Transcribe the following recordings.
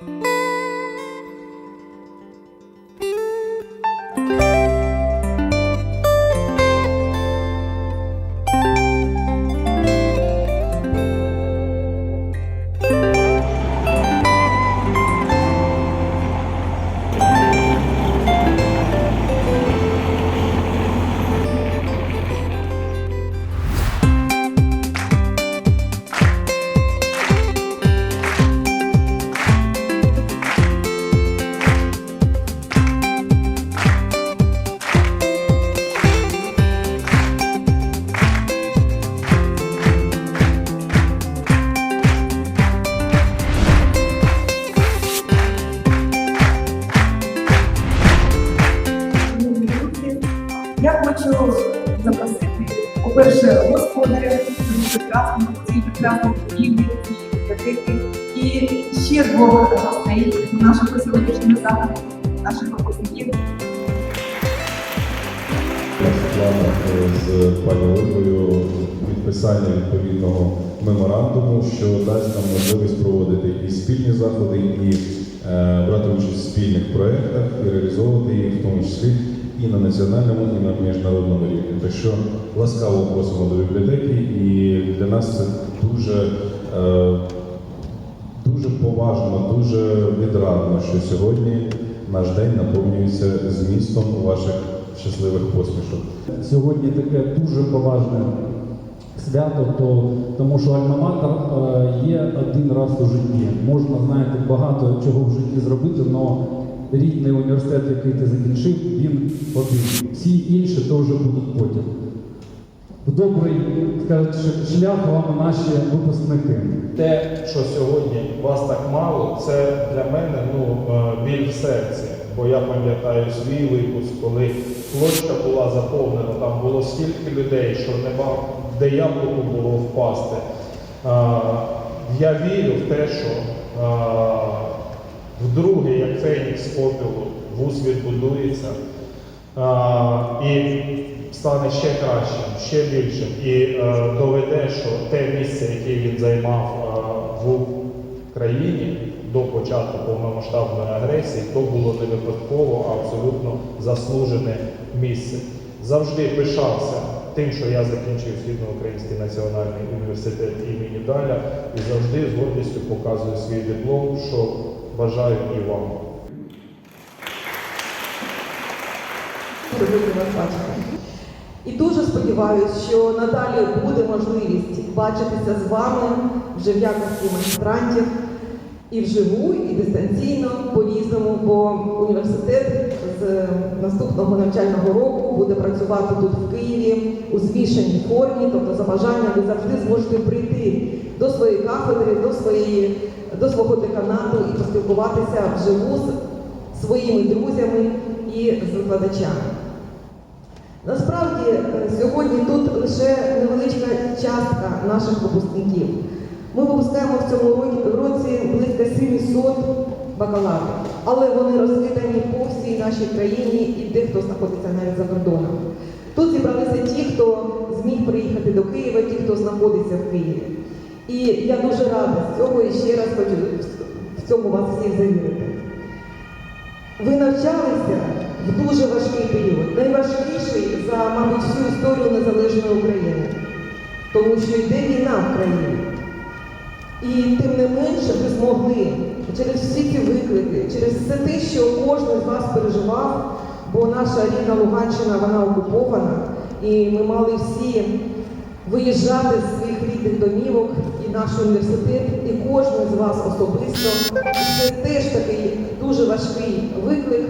Música Я хочу запросити, по-перше, господаря прекрасного, цієї прекрасної будівлі, бібліотеки і ще двох гостей нашого сьогоднішнього заходу, наших випускників. в планах з пані Ольгою підписання відповідного меморандуму, що дасть нам можливість проводити і спільні заходи, і брати участь в спільних проєктах і реалізовувати їх, в тому числі і на національному, і на міжнародному рівні. Так що ласкаво просимо до бібліотеки, і для нас це дуже. е, Дуже поважно, дуже відрадно, що сьогодні наш день наповнюється змістом ваших щасливих посмішок. Сьогодні таке дуже поважне свято, то, тому що альма-матер е, є один раз у житті. Можна, знаєте, багато чого в житті зробити, але рідний університет, який ти закінчив, він один. Всі інші теж будуть потім. Добрий скажуть, шлях вам наші випускники. Те, що сьогодні вас так мало, це для мене ну, е, біль в серці. Бо я пам'ятаю свій випуск, коли площа була заповнена, там було стільки людей, що нема де яблуку було впасти. Я вірю в те, що вдруге, як Фенікс попілу, вуз відбудується і стане ще кращим, ще більшим, і доведе, що те місце, яке він займав в країні до початку повномасштабної агресії, то було не випадково, а абсолютно заслужене місце. Завжди пишався тим, що я закінчив Східноукраїнський національний університет імені Даля, і завжди з гордістю показую свій диплом, що бажаю і вам. І дуже сподіваюся, що надалі буде можливість бачитися з вами вже в якості магістрантів і вживу, і дистанційно по-різному, бо університет з наступного навчального року буде працювати тут в Києві у змішаній формі, тобто за бажанням ви завжди зможете прийти до своєї кафедри, до своєї до свого деканату і поспілкуватися вживу з своїми друзями і з викладачами. Насправді е, сьогодні тут лише невеличка частка наших випускників. Ми випускаємо в цьому році близько 700 бакалаврів, але вони розкидані по всій нашій країні і дехто знаходиться навіть за кордоном. Тут зібралися ті, хто зміг приїхати до Києва, ті, хто знаходиться в Києві. І я дуже рада з цього і ще раз хочу в цьому вас всіх завірити. Ви навчалися в дуже важкий період, найважкіший за, мабуть, всю історію незалежної України, тому що йде війна в країні. І тим не менше ви змогли через всі ці виклики, через все те, що кожен з вас переживав, бо наша рідна Луганщина вона окупована, і ми мали всі виїжджати з своїх рідних домівок і наш університет, і кожен з вас особисто. Це теж такий дуже важкий виклик,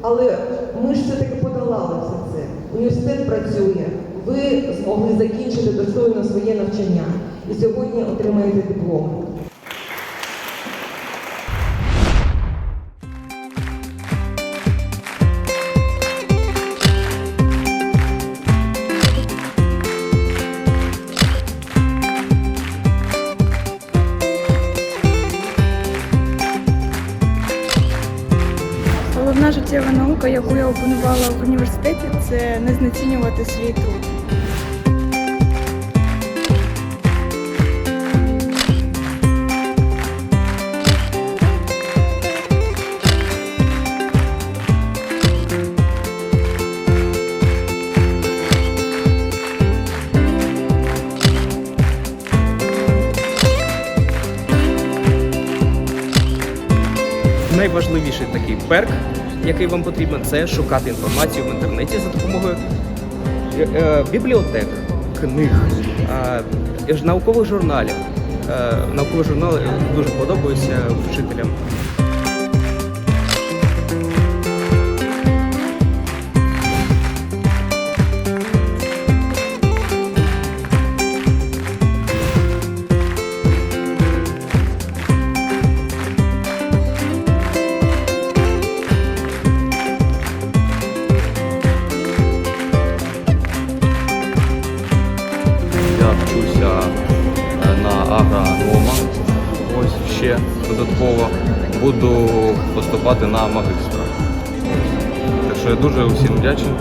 але ми ж все-таки подолали все це. Університет працює, ви змогли закінчити достойно своє навчання і сьогодні отримаєте диплом. дієва наука, яку я опанувала в університеті, це не знецінювати свій труд. Найважливіший такий перк який вам потрібен, це шукати інформацію в інтернеті за допомогою е, е, бібліотек, книг, наукових журналів. Е, Наукові журнали дуже подобаються вчителям. Додатково буду поступати на магістра. Так що я дуже усім вдячний.